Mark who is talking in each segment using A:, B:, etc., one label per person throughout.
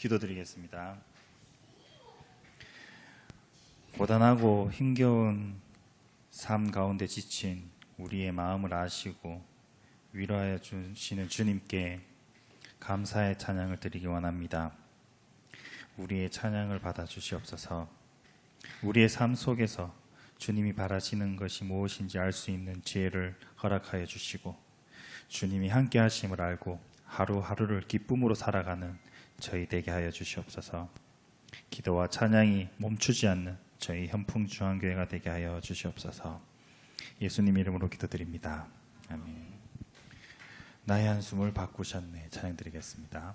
A: 기도드리겠습니다. 고단하고 힘겨운 삶 가운데 지친 우리의 마음을 아시고 위로하여 주시는 주님께 감사의 찬양을 드리기 원합니다. 우리의 찬양을 받아 주시옵소서. 우리의 삶 속에서 주님이 바라시는 것이 무엇인지 알 수 있는 지혜를 허락하여 주시고 주님이 함께 하심을 알고 하루하루를 기쁨으로 살아가는 저희 되게 하여 주시옵소서. 기도와 찬양이 멈추지 않는 저희 현풍 중앙교회가 되게 하여 주시옵소서. 예수님 이름으로 기도드립니다. 아멘. 나의 한숨을 바꾸셨네. 찬양 드리겠습니다.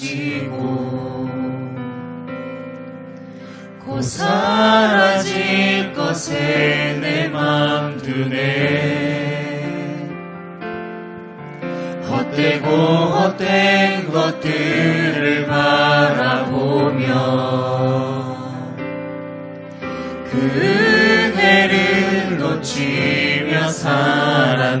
B: 무너지고 곧 사라질 것에 내 맘 두네. 헛되고 헛된 것들을 바라보며 그 은혜를 놓치며 살았네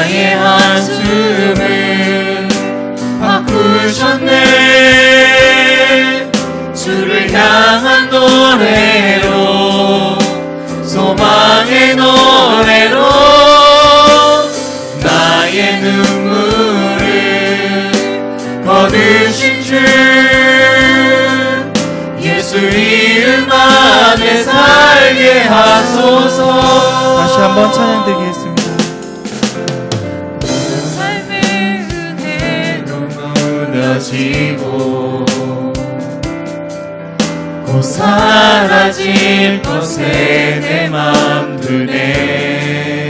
B: 나의 한숨을 바꾸셨네 주를 향한 노래로 소망의 노래로 나의 눈물을 거두신 주 예수 이름 안에 살게 하소서
A: 다시 한번 찬양 드리겠습니다.
B: 무너지고 곧 사라질 것에 내맘 두네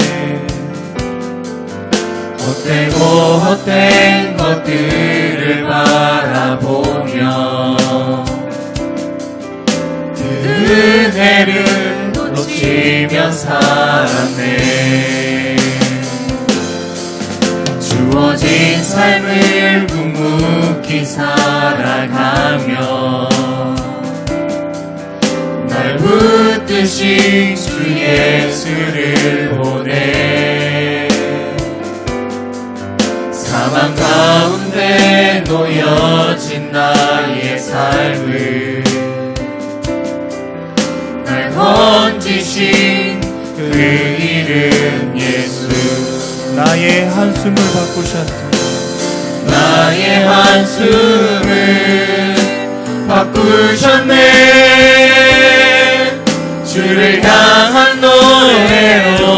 B: 헛되고 헛된 것들 붙드신 주 예수를 보내. 사망 가운데 놓여진 나의 삶을 날 건지신 그 이름 예수.
A: 나의 한숨을 바꾸셨습니다.
B: 나의 한숨을 바꾸셨네 주를 향한 노래로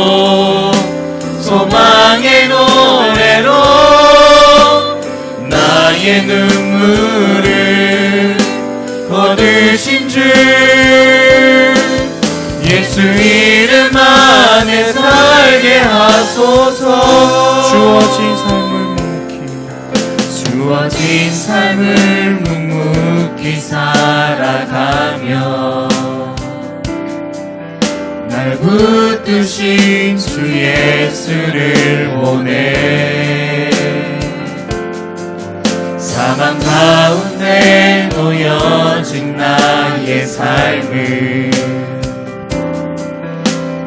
B: 소망의 노래로 나의 눈물을 거두신 주 예수 이름 안에 살게 하소서.
A: 주어진 삶을 묵히
B: 주어진 삶을 묵묵히 살아가며 날 붙드신 주 예수를 보내. 사망 가운데 놓여진 나의 삶을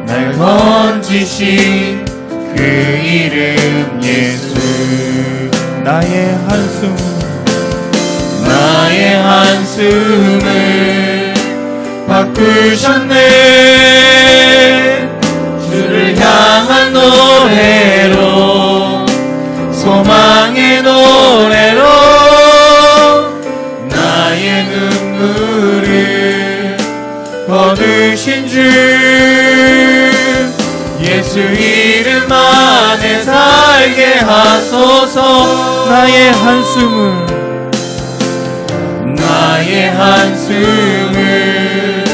B: 날 건지신 그 이름 예수.
A: 나의 한숨.
B: 나의 한숨을 바꾸셨네 하소서.
A: 나의 한숨을.
B: 나의 한숨을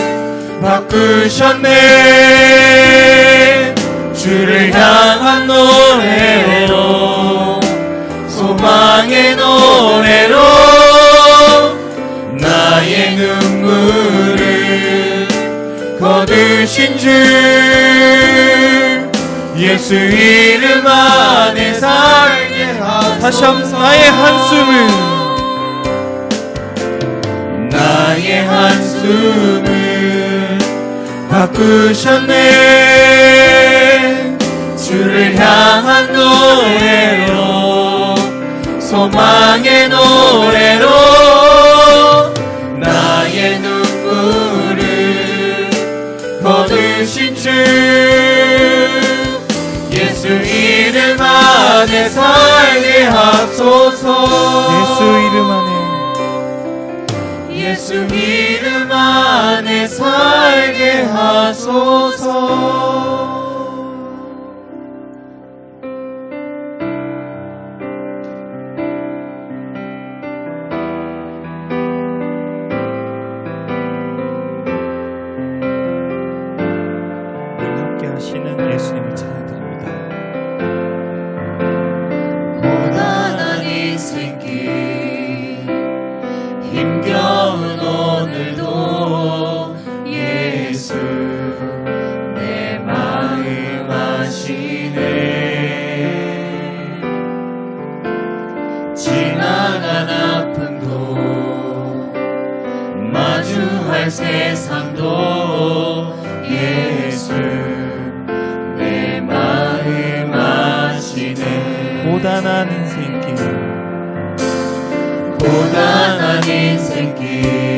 B: 바꾸셨네. 주를 향한 노래로 소망의 노래로 나의 눈물을 거두신 주 예수 이름 안에 살게 하소서.
A: 다시 나의 한숨을.
B: 나의 한숨을 바꾸셨네. 주를 향한 노래로 소망의 노래로 나의 눈물을 거두신 주 예수 이름 안에 살게 하소서.
A: 예수 이름 안에.
B: 예수 이름 안에 살게 하소서 지나간 아픔도 마주할 세상도 예수 내 마음 아시네
A: 고단한 인생길
B: 고단한 인생길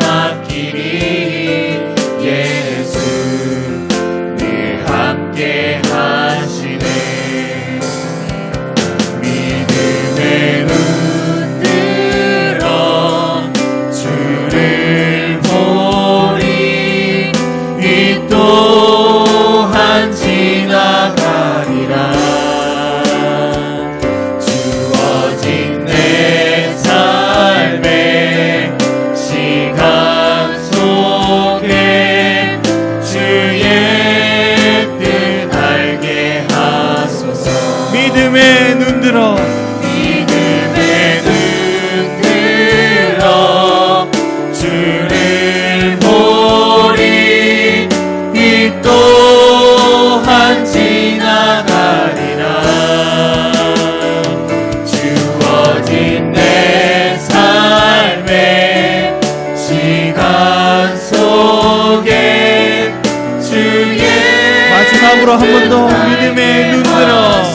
B: Maquiri. 한 번 더 믿음의 눈으로.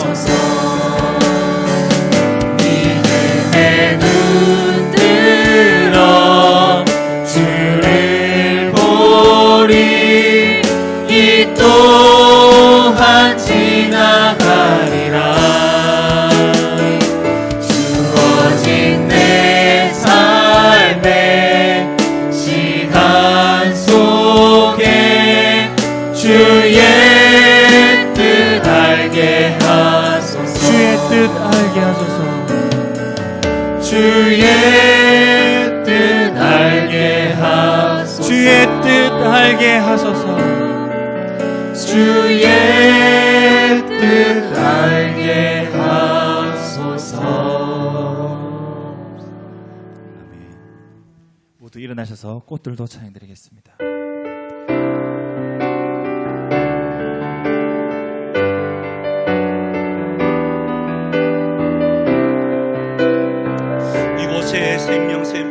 C: 하소서.
D: 주의 뜻 알게 하소서.
A: 아멘. 모두 일어나셔서 꽃들도 찬양드리겠습니다.
B: 이곳에 생명샘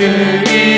C: day.